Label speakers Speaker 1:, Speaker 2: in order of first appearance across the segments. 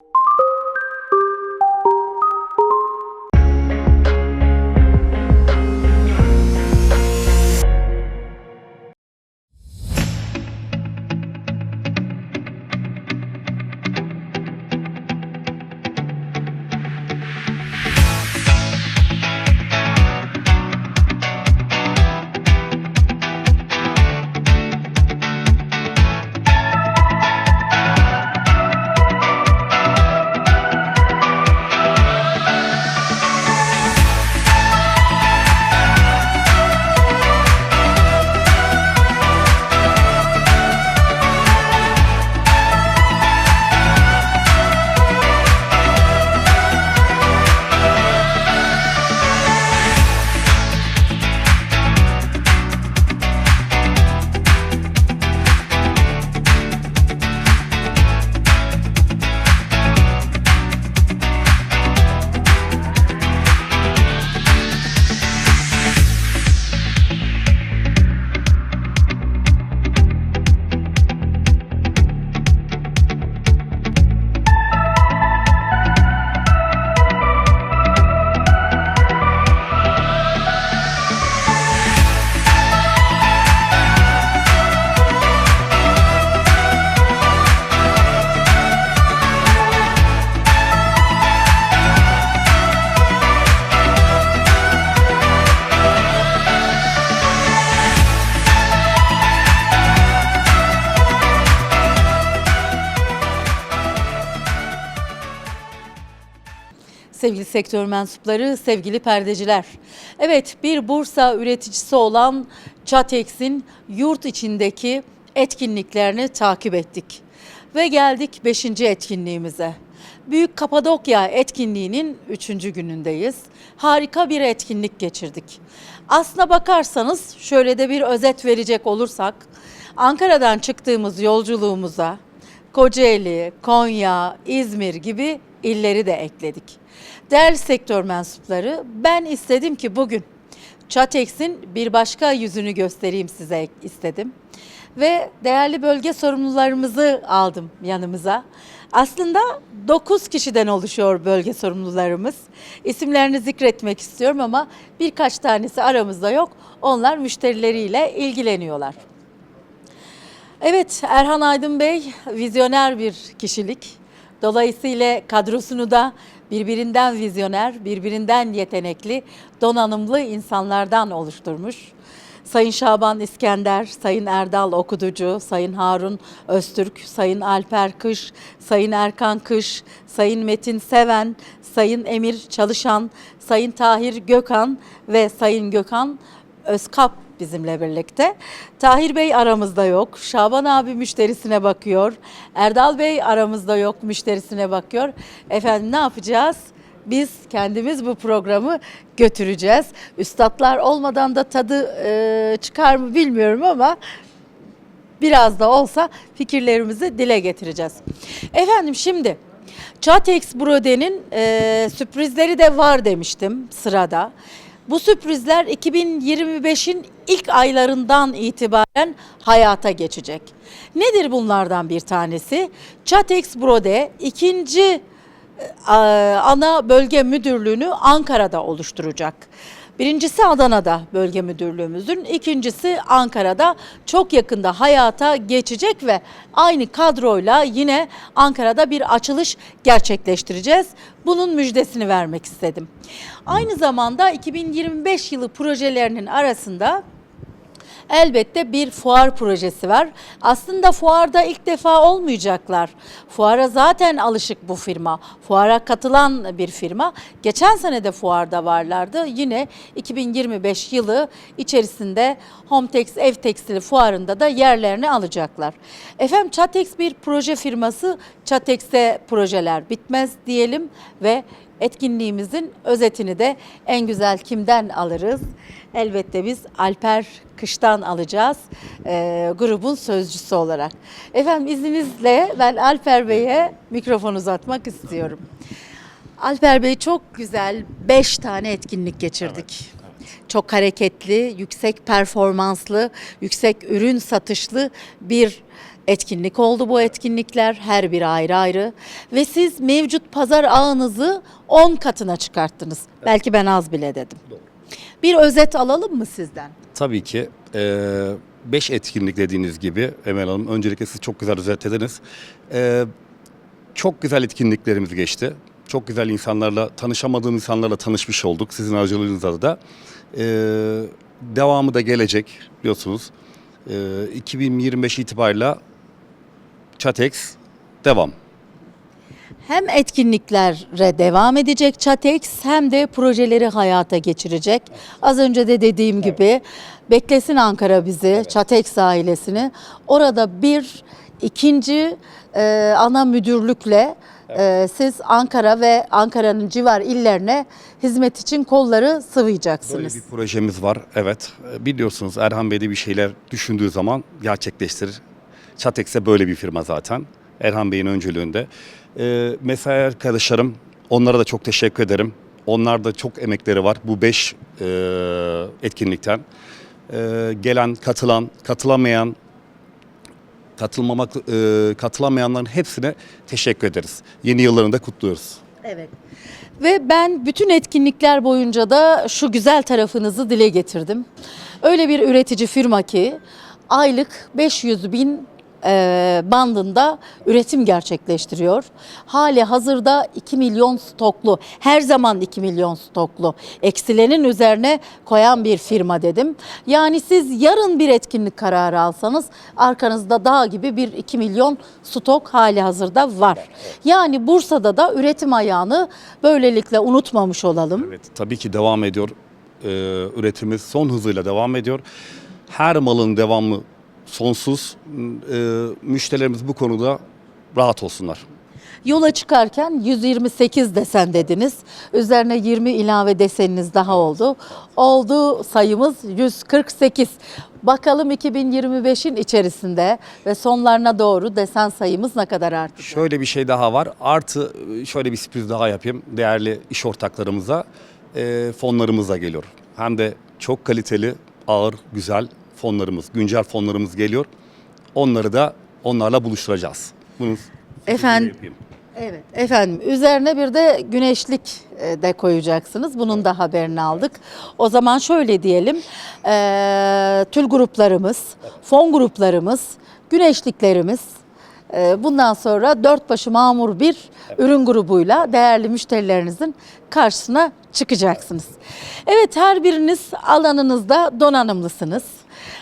Speaker 1: you Sevgili sektör mensupları, sevgili perdeciler. Evet, bir Bursa üreticisi olan Çatex'in yurt içindeki etkinliklerini takip ettik. Ve geldik 5. etkinliğimize. Büyük Kapadokya etkinliğinin 3. günündeyiz. Harika bir etkinlik geçirdik. Aslına bakarsanız şöyle de bir özet verecek olursak, Ankara'dan çıktığımız yolculuğumuza Kocaeli, Konya, İzmir gibi illeri de ekledik. Değerli sektör mensupları ben istedim ki bugün Çatex'in bir başka yüzünü göstereyim size istedim. Ve değerli bölge sorumlularımızı aldım yanımıza. Aslında 9 kişiden oluşuyor bölge sorumlularımız. İsimlerini zikretmek istiyorum ama birkaç tanesi aramızda yok. Onlar müşterileriyle ilgileniyorlar. Evet Erhan Aydın Bey vizyoner bir kişilik. Dolayısıyla kadrosunu da birbirinden vizyoner, birbirinden yetenekli, donanımlı insanlardan oluşturmuş. Sayın Şaban İskender, Sayın Erdal Okuducu, Sayın Harun Öztürk, Sayın Alper Kış, Sayın Erkan Kış, Sayın Metin Seven, Sayın Emir Çalışan, Sayın Tahir Gökhan ve Sayın Gökhan Özkap bizimle birlikte. Tahir Bey aramızda yok. Şaban abi müşterisine bakıyor. Erdal Bey aramızda yok müşterisine bakıyor. Efendim ne yapacağız? Biz kendimiz bu programı götüreceğiz. Üstadlar olmadan da tadı e, çıkar mı bilmiyorum ama biraz da olsa fikirlerimizi dile getireceğiz. Efendim şimdi Çatex Brode'nin e, sürprizleri de var demiştim sırada. Bu sürprizler 2025'in ilk aylarından itibaren hayata geçecek. Nedir bunlardan bir tanesi? Çatex Brode ikinci e, ana bölge müdürlüğünü Ankara'da oluşturacak. Birincisi Adana'da bölge müdürlüğümüzün, ikincisi Ankara'da çok yakında hayata geçecek ve aynı kadroyla yine Ankara'da bir açılış gerçekleştireceğiz. Bunun müjdesini vermek istedim. Aynı zamanda 2025 yılı projelerinin arasında elbette bir fuar projesi var. Aslında fuarda ilk defa olmayacaklar. Fuara zaten alışık bu firma. Fuara katılan bir firma. Geçen sene de fuarda varlardı. Yine 2025 yılı içerisinde Hometex Ev Tekstili fuarında da yerlerini alacaklar. Efendim Çatex bir proje firması. Çatex'te projeler bitmez diyelim ve etkinliğimizin özetini de en güzel kimden alırız? Elbette biz Alper Kış'tan alacağız e, grubun sözcüsü olarak. Efendim izninizle ben Alper Bey'e mikrofon uzatmak istiyorum. Alper Bey çok güzel 5 tane etkinlik geçirdik. Çok hareketli, yüksek performanslı, yüksek ürün satışlı bir etkinlik oldu bu etkinlikler. Her biri ayrı ayrı. Ve siz mevcut pazar ağınızı 10 katına çıkarttınız. Belki ben az bile dedim. Bir özet alalım mı sizden?
Speaker 2: Tabii ki 5 etkinlik dediğiniz gibi Emel Hanım öncelikle siz çok güzel özetlediniz. Eee, çok güzel etkinliklerimiz geçti. Çok güzel insanlarla, tanışamadığım insanlarla tanışmış olduk sizin aracılığınızla da. Eee, devamı da gelecek biliyorsunuz. Eee 2025 itibariyle Chatex devam.
Speaker 1: Hem etkinliklere devam edecek Çatex hem de projeleri hayata geçirecek. Az önce de dediğim gibi beklesin Ankara bizi, Çatex ailesini. Orada bir ikinci e, ana müdürlükle e, siz Ankara ve Ankara'nın civar illerine hizmet için kolları sıvayacaksınız.
Speaker 2: Böyle bir projemiz var. Evet. E, Biliyorsunuz Erhan Bey de bir şeyler düşündüğü zaman gerçekleştirir. Çatekse böyle bir firma zaten. Erhan Bey'in öncülüğünde. Ee, mesai arkadaşlarım onlara da çok teşekkür ederim. Onlar da çok emekleri var bu 5 etkinlikten. Ee, gelen, katılan, katılamayan, katılmamak e, katılamayanların hepsine teşekkür ederiz. Yeni yıllarını da kutluyoruz.
Speaker 1: Evet. Ve ben bütün etkinlikler boyunca da şu güzel tarafınızı dile getirdim. Öyle bir üretici firma ki aylık 500 bin e, bandında üretim gerçekleştiriyor. Hali hazırda 2 milyon stoklu, her zaman 2 milyon stoklu, eksilenin üzerine koyan bir firma dedim. Yani siz yarın bir etkinlik kararı alsanız arkanızda dağ gibi bir 2 milyon stok hali hazırda var. Yani Bursa'da da üretim ayağını böylelikle unutmamış olalım.
Speaker 2: Evet, tabii ki devam ediyor. Ee, üretimimiz son hızıyla devam ediyor. Her malın devamı sonsuz. Ee, müşterilerimiz bu konuda rahat olsunlar.
Speaker 1: Yola çıkarken 128 desen dediniz. Üzerine 20 ilave deseniniz daha oldu. Oldu sayımız 148. Bakalım 2025'in içerisinde ve sonlarına doğru desen sayımız ne kadar artacak?
Speaker 2: Şöyle bir şey daha var. Artı e, şöyle bir sürpriz daha yapayım. Değerli iş ortaklarımıza e, fonlarımız da geliyor. Hem de çok kaliteli, ağır, güzel fonlarımız, güncel fonlarımız geliyor. Onları da onlarla buluşturacağız. Bunu
Speaker 1: Efendim?
Speaker 2: yapayım.
Speaker 1: Evet efendim üzerine bir de güneşlik e, de koyacaksınız. Bunun da haberini aldık. O zaman şöyle diyelim e, tül gruplarımız, fon gruplarımız, güneşliklerimiz e, bundan sonra dört başı mamur bir ürün grubuyla değerli müşterilerinizin karşısına çıkacaksınız. Evet her biriniz alanınızda donanımlısınız.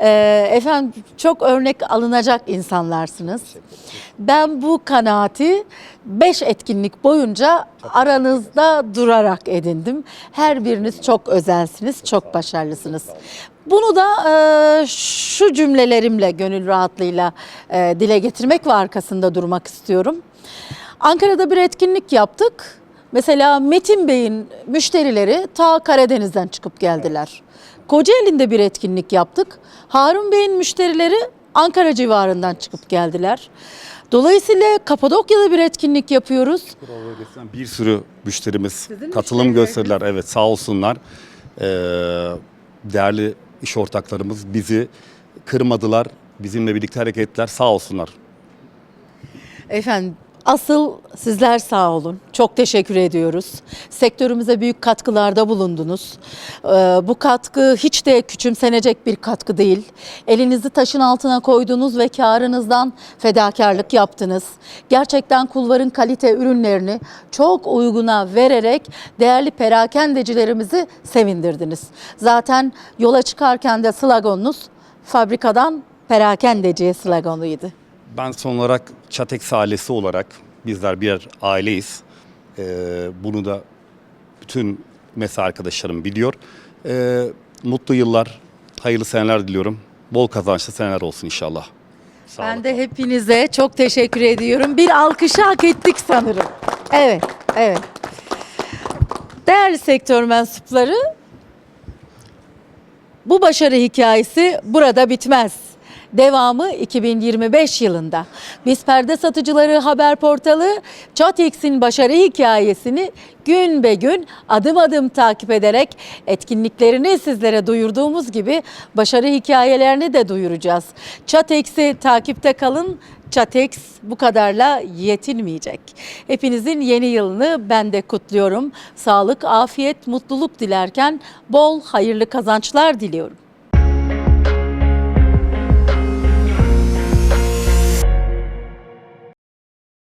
Speaker 1: E, efendim çok örnek alınacak insanlarsınız. Ben bu kanaati 5 etkinlik boyunca aranızda durarak edindim. Her biriniz çok özelsiniz, çok başarılısınız. Bunu da e, şu cümlelerimle gönül rahatlığıyla e, dile getirmek ve arkasında durmak istiyorum. Ankara'da bir etkinlik yaptık. Mesela Metin Bey'in müşterileri ta Karadeniz'den çıkıp geldiler. Kocaeli'nde bir etkinlik yaptık. Harun Bey'in müşterileri Ankara civarından çıkıp geldiler. Dolayısıyla Kapadokya'da bir etkinlik yapıyoruz.
Speaker 2: Bir sürü müşterimiz
Speaker 1: Sizin
Speaker 2: katılım
Speaker 1: müşterileriniz-
Speaker 2: gösterdiler. Evet sağ olsunlar. Ee, değerli iş ortaklarımız bizi kırmadılar. Bizimle birlikte hareket ettiler. Sağ olsunlar.
Speaker 1: Efendim asıl sizler sağ olun. Çok teşekkür ediyoruz. Sektörümüze büyük katkılarda bulundunuz. Ee, bu katkı hiç de küçümsenecek bir katkı değil. Elinizi taşın altına koydunuz ve karınızdan fedakarlık yaptınız. Gerçekten kulvarın kalite ürünlerini çok uyguna vererek değerli perakendecilerimizi sevindirdiniz. Zaten yola çıkarken de sloganınız fabrikadan perakendeciye sloganıydı.
Speaker 2: Ben son olarak Çatex ailesi olarak bizler bir aileyiz. Ee, bunu da bütün mesai arkadaşlarım biliyor. Ee, mutlu yıllar, hayırlı seneler diliyorum. Bol kazançlı seneler olsun inşallah. Sağ
Speaker 1: Ben
Speaker 2: olun.
Speaker 1: de hepinize çok teşekkür ediyorum. Bir alkışı hak ettik sanırım. Evet, evet. Değerli sektör mensupları, bu başarı hikayesi burada bitmez. Devamı 2025 yılında. Biz Perde Satıcıları Haber Portalı Chatex'in başarı hikayesini gün be gün adım adım takip ederek etkinliklerini sizlere duyurduğumuz gibi başarı hikayelerini de duyuracağız. Chatex'i takipte kalın. Chatex bu kadarla yetinmeyecek. Hepinizin yeni yılını ben de kutluyorum. Sağlık, afiyet, mutluluk dilerken bol hayırlı kazançlar diliyorum.